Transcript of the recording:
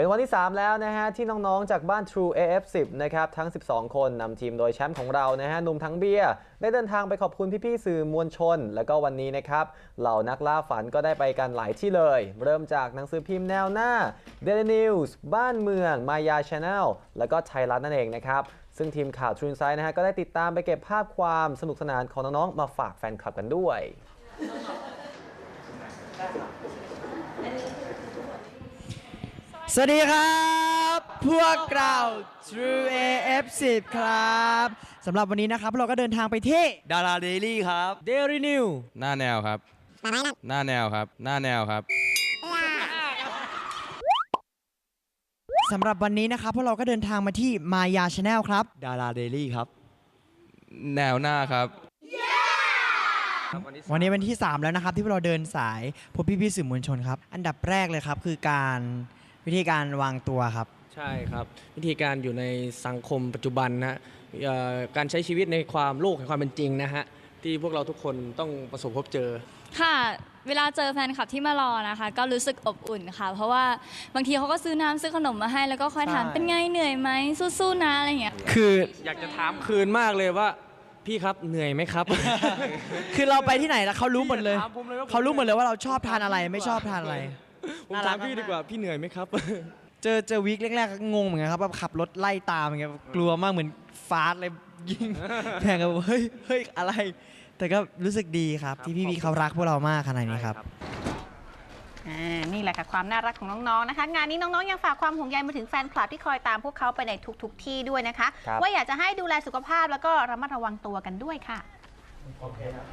เป็นวันที่ 3 แล้วนะฮะ ที่น้องๆ จากบ้าน True AF10 นะครับ ทั้ง 12 คนนำทีมโดยแชมป์ของเรานะฮะนุ่มทั้งเบียร์ได้เดินทางไปขอบคุณพี่ๆสื่อมวลชน แล้วก็วันนี้นะครับ เหล่านักล่าฝันก็ได้ไปกันหลายที่เลย เริ่มจากหนังสือพิมพ์แนวหน้า Daily News บ้านเมือง Maya Channel แล้วก็ไทยรัฐนั่นเองนะครับซึ่งทีมข่าว True Insight นะฮะก็ได้ติดตามไปเก็บภาพความสนุกสนานของน้องๆมาฝากแฟนคลับกันด้วย สวัสดีครับ พวกเรา True AF10 ครับสำหรับวันนี้นะครับเราก็เดินทางไปที่ ดาราเดลี่ครับ Daily New หน้าแนวครับ หน้าแนวครับ หน้าแนวครับ สำหรับวันนี้นะครับพวกเราก็เดินทางมาที่ Maya Channel ครับ ดาราเดลี่ครับ แนวหน้าครับ วันนี้เป็นที่ 3 แล้วนะครับที่พวกเราเดินสายพบพี่ๆสื่อมวลชนครับ อันดับแรกเลยครับคือการ วิธีการวางตัวครับ ใช่ครับ วิธีการอยู่ในสังคมปัจจุบันนะฮะเอ่อการใช้ชีวิตในความโลกแห่งความเป็นจริงนะฮะที่พวกเราทุกคนต้องประสบพบเจอ ค่ะ เวลาเจอแฟนคลับที่มารอนะคะ ก็รู้สึกอบอุ่นค่ะ เพราะว่าบางทีเขาก็ซื้อน้ำซื้อขนมมาให้ แล้วก็คอยถามใช่ เป็นไงเหนื่อยไหมสู้ๆนะอะไรอย่างเงี้ย คืออยากจะถามคืนมากเลยว่า พี่ครับเหนื่อยไหมครับ คือเราไปที่ไหนแล้วเขารู้หมดเลยถามผมเลยว่าผมเขารู้หมดเลยว่าเราชอบทานอะไรไม่ชอบทานอะไร ผมน่ารัถากมพี่มาก ดีกว่าพี่เหนื่อยไหมครับ เจอเจอวีคแรกๆก็งงเหมือนกันครับแบบขับรถไล่ตามอย่างเงี้ยกลัวมากเหมือนฟาสเลยยิง แข่งกับเฮ้ยเฮ้ยอะไร แต่ก็รู้สึกดีครับ ที่พี่ๆเขารักพวกเรามากขนาดนี้ครับ อ่านี่แหละค่ะความน่ารักของน้องๆนะคะ งานนี้น้องๆยังฝากความห่วงใยมาถึงแฟนคลับที่คอยตามพวกเขาไปในทุกๆทที่ด้วยนะคะ ครับ ว่าอยากจะให้ดูแลสุขภาพแล้วก็ระมัดระวังตัวกันด้วยค่ะโอเคครับ